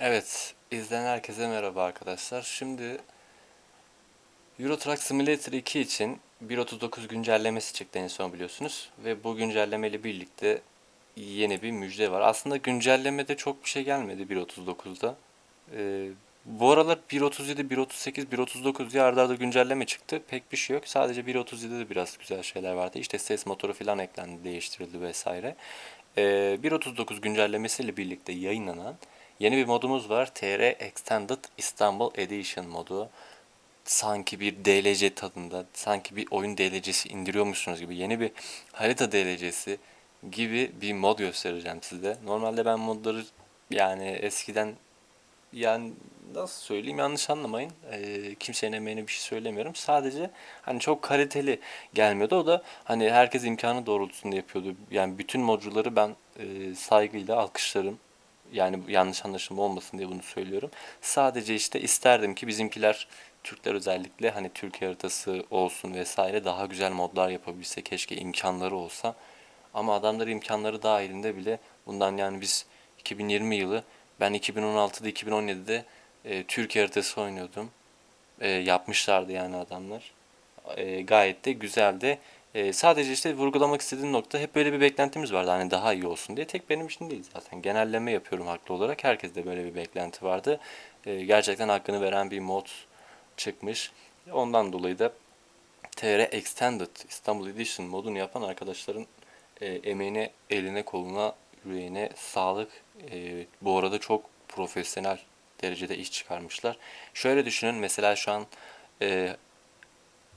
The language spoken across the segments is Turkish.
Evet, izleyen herkese merhaba arkadaşlar. Şimdi Euro Truck Simulator 2 için 1.39 güncellemesi çıktı en son biliyorsunuz. Ve bu güncelleme ile birlikte yeni bir müjde var. Aslında güncellemede çok bir şey gelmedi 1.39'da. Ee, bu aralar 1.37, 1.38, 1.39 diye arda güncelleme çıktı. Pek bir şey yok. Sadece 1.37'de biraz güzel şeyler vardı. İşte ses motoru falan eklendi, değiştirildi vesaire. Ee, 1.39 güncellemesiyle birlikte yayınlanan Yeni bir modumuz var. TR Extended İstanbul Edition modu. Sanki bir DLC tadında, sanki bir oyun DLC'si indiriyormuşsunuz gibi yeni bir harita DLC'si gibi bir mod göstereceğim size. Normalde ben modları yani eskiden yani nasıl söyleyeyim yanlış anlamayın. Ee, kimsenin emeğine bir şey söylemiyorum. Sadece hani çok kaliteli gelmiyordu. O da hani herkes imkanı doğrultusunda yapıyordu. Yani bütün modcuları ben e, saygıyla alkışlarım. Yani yanlış anlaşılma olmasın diye bunu söylüyorum. Sadece işte isterdim ki bizimkiler Türkler özellikle hani Türkiye haritası olsun vesaire daha güzel modlar yapabilse keşke imkanları olsa. Ama adamlar imkanları dahilinde bile bundan yani biz 2020 yılı ben 2016'da 2017'de e, Türkiye haritası oynuyordum. E, yapmışlardı yani adamlar. E, gayet de güzeldi. E, sadece işte vurgulamak istediğim nokta hep böyle bir beklentimiz vardı hani daha iyi olsun diye. Tek benim için değil zaten. Genelleme yapıyorum haklı olarak. Herkeste böyle bir beklenti vardı. E, gerçekten hakkını veren bir mod çıkmış. Ondan dolayı da TR Extended İstanbul Edition modunu yapan arkadaşların e, emeğine, eline, koluna, yüreğine sağlık. E, bu arada çok profesyonel derecede iş çıkarmışlar. Şöyle düşünün mesela şu an e,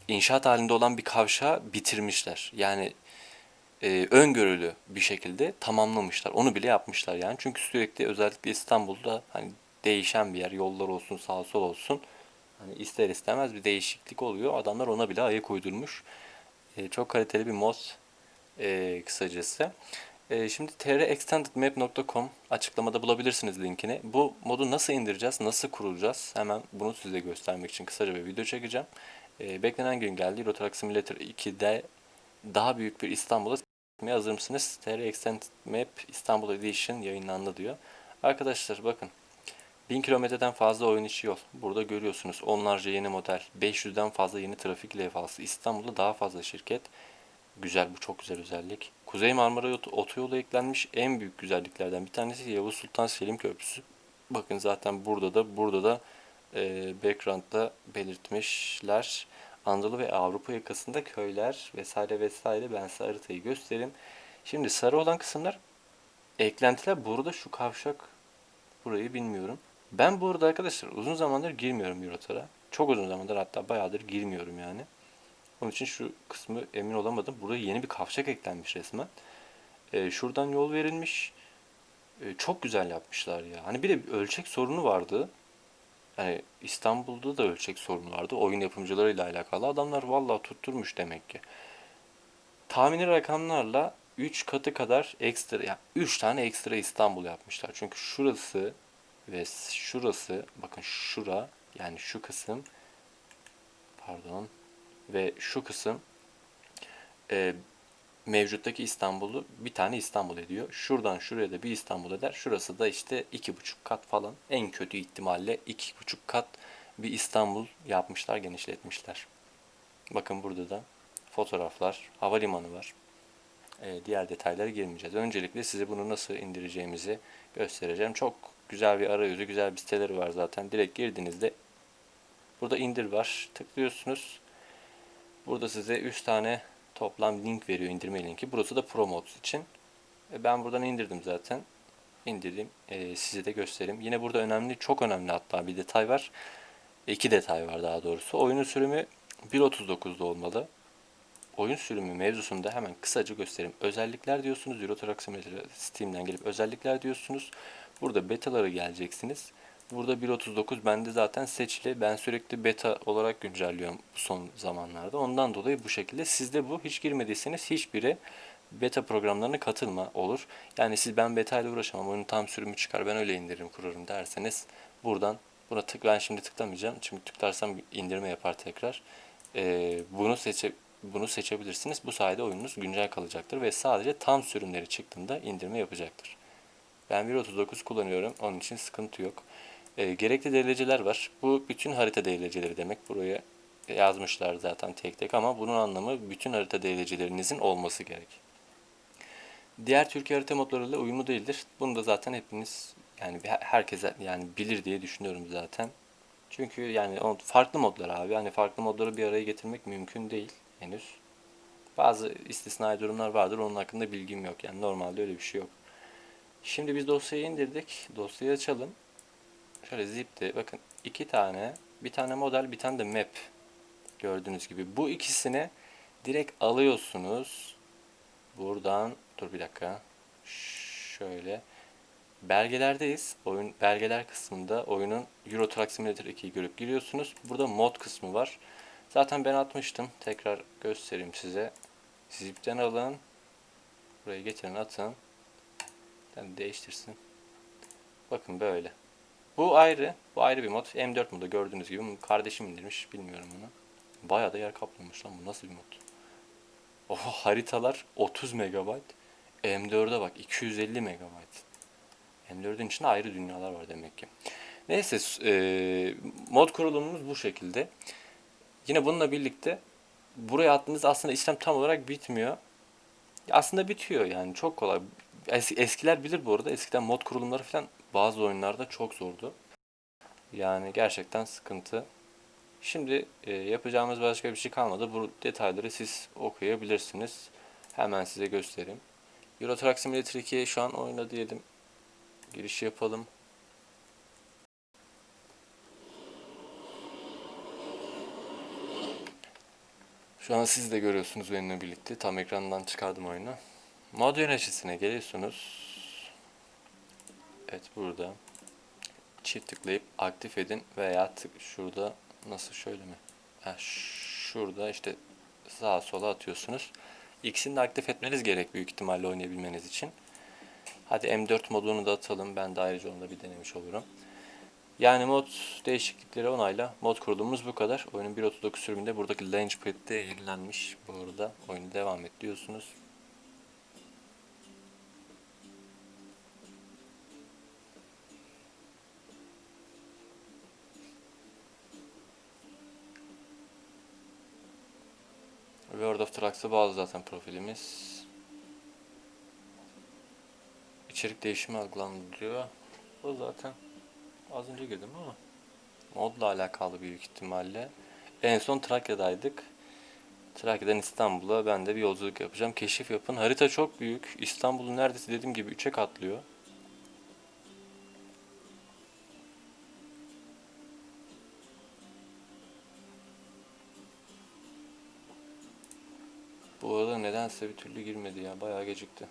inşaat halinde olan bir kavşağı bitirmişler. Yani e, öngörülü bir şekilde tamamlamışlar. Onu bile yapmışlar yani. Çünkü sürekli özellikle İstanbul'da hani değişen bir yer, yollar olsun, sağ sol olsun. Hani ister istemez bir değişiklik oluyor. Adamlar ona bile ayak uydurmuş. E, çok kaliteli bir mod e, kısacası. E, şimdi trextendedmap.com açıklamada bulabilirsiniz linkini. Bu modu nasıl indireceğiz, nasıl kuracağız? Hemen bunu size göstermek için kısaca bir video çekeceğim. E, beklenen gün geldi. Euro Simulator 2'de daha büyük bir İstanbul'a gitmeye hazır mısınız? TR Extended Map İstanbul Edition yayınlandı diyor. Arkadaşlar bakın 1000 kilometreden fazla oyun içi yol. Burada görüyorsunuz onlarca yeni model, 500'den fazla yeni trafik levhası. İstanbul'da daha fazla şirket. Güzel bu çok güzel özellik. Kuzey Marmara Otoyolu eklenmiş en büyük güzelliklerden bir tanesi Yavuz Sultan Selim Köprüsü. Bakın zaten burada da burada da e, background'da belirtmişler. Anadolu ve Avrupa yakasında köyler vesaire vesaire ben size haritayı göstereyim. Şimdi sarı olan kısımlar eklentiler. Burada şu kavşak burayı bilmiyorum. Ben burada arkadaşlar uzun zamandır girmiyorum Eurotar'a. Çok uzun zamandır hatta bayağıdır girmiyorum yani. Onun için şu kısmı emin olamadım. Burada yeni bir kavşak eklenmiş resmen. Ee, şuradan yol verilmiş. Ee, çok güzel yapmışlar ya. Hani bir de ölçek sorunu vardı. Hani İstanbul'da da ölçek sorunu vardı. Oyun yapımcılarıyla alakalı. Adamlar vallahi tutturmuş demek ki. Tahmini rakamlarla 3 katı kadar ekstra, yani 3 tane ekstra İstanbul yapmışlar. Çünkü şurası ve şurası, bakın şura, yani şu kısım, pardon, ve şu kısım e, mevcuttaki İstanbul'u bir tane İstanbul ediyor. Şuradan şuraya da bir İstanbul eder. Şurası da işte iki buçuk kat falan. En kötü ihtimalle iki buçuk kat bir İstanbul yapmışlar, genişletmişler. Bakın burada da fotoğraflar, havalimanı var. Ee, diğer detaylara girmeyeceğiz. Öncelikle size bunu nasıl indireceğimizi göstereceğim. Çok güzel bir arayüzü, güzel bir siteleri var zaten. Direkt girdiğinizde burada indir var. Tıklıyorsunuz. Burada size 3 tane toplam link veriyor indirme linki. Burası da Pro Mods için. E, ben buradan indirdim zaten. İndirdim. E, size de göstereyim. Yine burada önemli, çok önemli hatta bir detay var. İki detay var daha doğrusu. Oyunun sürümü 1.39'da olmalı. Oyun sürümü mevzusunda hemen kısaca göstereyim. Özellikler diyorsunuz. Euro Truck Simulator Steam'den gelip özellikler diyorsunuz. Burada betaları geleceksiniz. Burada 1.39 bende zaten seçili. Ben sürekli beta olarak güncelliyorum son zamanlarda. Ondan dolayı bu şekilde. Sizde bu hiç girmediyseniz hiçbiri beta programlarına katılma olur. Yani siz ben beta ile uğraşamam. Oyunun tam sürümü çıkar. Ben öyle indiririm kurarım derseniz buradan buna tık ben şimdi tıklamayacağım. Çünkü tıklarsam indirme yapar tekrar. Ee, bunu seçe bunu seçebilirsiniz. Bu sayede oyununuz güncel kalacaktır ve sadece tam sürümleri çıktığında indirme yapacaktır. Ben 1.39 kullanıyorum. Onun için sıkıntı yok. E, gerekli dereceler var. Bu bütün harita dereceleri demek. Buraya yazmışlar zaten tek tek ama bunun anlamı bütün harita derecelerinizin olması gerek. Diğer Türkiye harita modlarıyla uyumlu değildir. Bunu da zaten hepiniz yani her- herkese yani bilir diye düşünüyorum zaten. Çünkü yani farklı modlar abi. Hani farklı modları bir araya getirmek mümkün değil henüz. Bazı istisnai durumlar vardır. Onun hakkında bilgim yok. Yani normalde öyle bir şey yok. Şimdi biz dosyayı indirdik. Dosyayı açalım. Şöyle zip'te bakın iki tane bir tane model bir tane de map gördüğünüz gibi. Bu ikisini direkt alıyorsunuz. Buradan dur bir dakika. Şöyle belgelerdeyiz. Oyun belgeler kısmında oyunun Euro Truck Simulator 2'yi görüp giriyorsunuz. Burada mod kısmı var. Zaten ben atmıştım. Tekrar göstereyim size. Zip'ten alın. Buraya getirin atın. Yani değiştirsin. Bakın böyle. Bu ayrı. Bu ayrı bir mod. M4 modu gördüğünüz gibi. Kardeşim indirmiş. Bilmiyorum onu. Bayağı da yer kaplamış lan. Bu nasıl bir mod? Oha haritalar 30 MB. M4'e bak 250 MB. M4'ün içinde ayrı dünyalar var demek ki. Neyse e, mod kurulumumuz bu şekilde. Yine bununla birlikte buraya attığınız aslında işlem tam olarak bitmiyor. Aslında bitiyor yani çok kolay. Es- eskiler bilir bu arada. Eskiden mod kurulumları falan bazı oyunlarda çok zordu. Yani gerçekten sıkıntı. Şimdi e, yapacağımız başka bir şey kalmadı. Bu detayları siz okuyabilirsiniz. Hemen size göstereyim. Euro Truck Simulator 2 şu an oyna diyelim. Giriş yapalım. Şu an siz de görüyorsunuz benimle birlikte. Tam ekrandan çıkardım oyunu. Mod yöneticisine geliyorsunuz. Evet burada. Çift tıklayıp aktif edin veya tık şurada nasıl şöyle mi? Ha, şurada işte sağa sola atıyorsunuz. İkisini de aktif etmeniz gerek büyük ihtimalle oynayabilmeniz için. Hadi M4 modunu da atalım. Ben de ayrıca onu da bir denemiş olurum. Yani mod değişiklikleri onayla. Mod kurulumumuz bu kadar. Oyunun 1.39 sürümünde buradaki Launchpad'de yenilenmiş. Bu arada oyunu devam et diyorsunuz. World of Trucks'a bağlı zaten profilimiz. İçerik değişimi algılandırıyor. O zaten az önce girdim ama modla alakalı büyük ihtimalle. En son Trakya'daydık. Trakya'dan İstanbul'a ben de bir yolculuk yapacağım. Keşif yapın. Harita çok büyük. İstanbul'un neredeyse dediğim gibi 3'e katlıyor. Bu arada nedense bir türlü girmedi ya. Bayağı gecikti.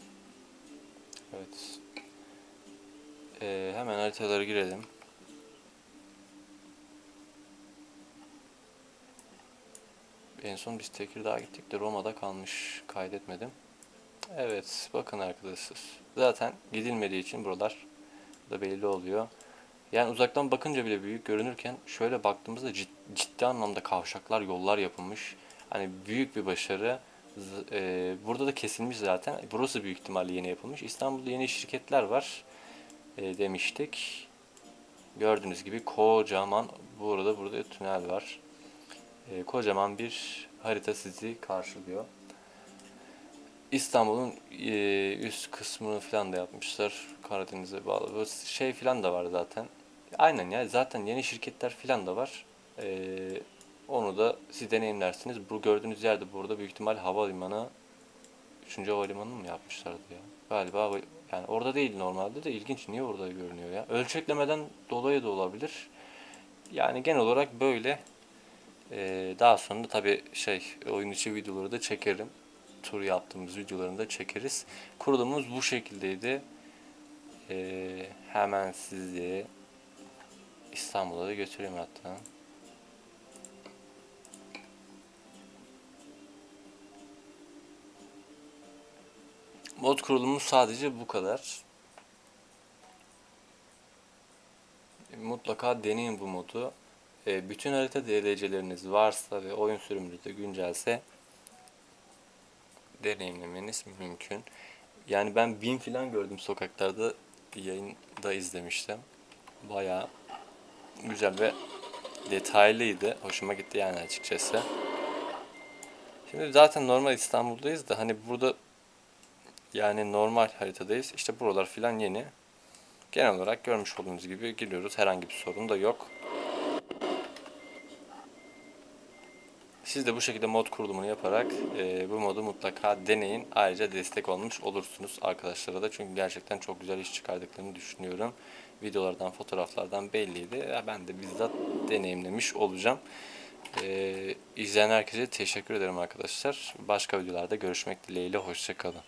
Evet. Ee, hemen haritalara girelim. En son biz Tekirdağ'a gittik de Roma'da kalmış. Kaydetmedim. Evet. Bakın arkadaşlar. Zaten gidilmediği için buralar da belli oluyor. Yani uzaktan bakınca bile büyük görünürken şöyle baktığımızda cid- ciddi anlamda kavşaklar, yollar yapılmış. Hani büyük bir başarı. E, burada da kesilmiş zaten. Burası büyük ihtimalle yeni yapılmış. İstanbul'da yeni şirketler var e, demiştik. Gördüğünüz gibi kocaman bu arada burada tünel var. E, kocaman bir harita sizi karşılıyor. İstanbul'un e, üst kısmını falan da yapmışlar. Karadeniz'e bağlı. Böyle şey falan da var zaten. Aynen ya zaten yeni şirketler falan da var. E, onu da siz deneyimlersiniz. Bu gördüğünüz yerde burada büyük ihtimal havalimanı 3. havalimanı mı yapmışlardı ya? Galiba yani orada değil normalde de ilginç niye orada görünüyor ya? Ölçeklemeden dolayı da olabilir. Yani genel olarak böyle. Ee, daha sonra tabii şey oyun içi videoları da çekerim. Tur yaptığımız videolarını da çekeriz. Kurulumumuz bu şekildeydi. Ee, hemen sizi İstanbul'a da götüreyim hatta. Mod kurulumu sadece bu kadar. Mutlaka deneyin bu modu. E, bütün harita DLC'leriniz varsa ve oyun sürümünüz de güncelse deneyimlemeniz mümkün. Yani ben bin falan gördüm sokaklarda. yayında izlemiştim. Bayağı güzel ve detaylıydı. Hoşuma gitti yani açıkçası. Şimdi zaten normal İstanbul'dayız da hani burada yani normal haritadayız. İşte buralar filan yeni. Genel olarak görmüş olduğunuz gibi giriyoruz. Herhangi bir sorun da yok. Siz de bu şekilde mod kurulumunu yaparak e, bu modu mutlaka deneyin. Ayrıca destek olmuş olursunuz arkadaşlara da. Çünkü gerçekten çok güzel iş çıkardıklarını düşünüyorum. Videolardan, fotoğraflardan belliydi. Ben de bizzat deneyimlemiş olacağım. E, izleyen herkese teşekkür ederim arkadaşlar. Başka videolarda görüşmek dileğiyle. Hoşçakalın.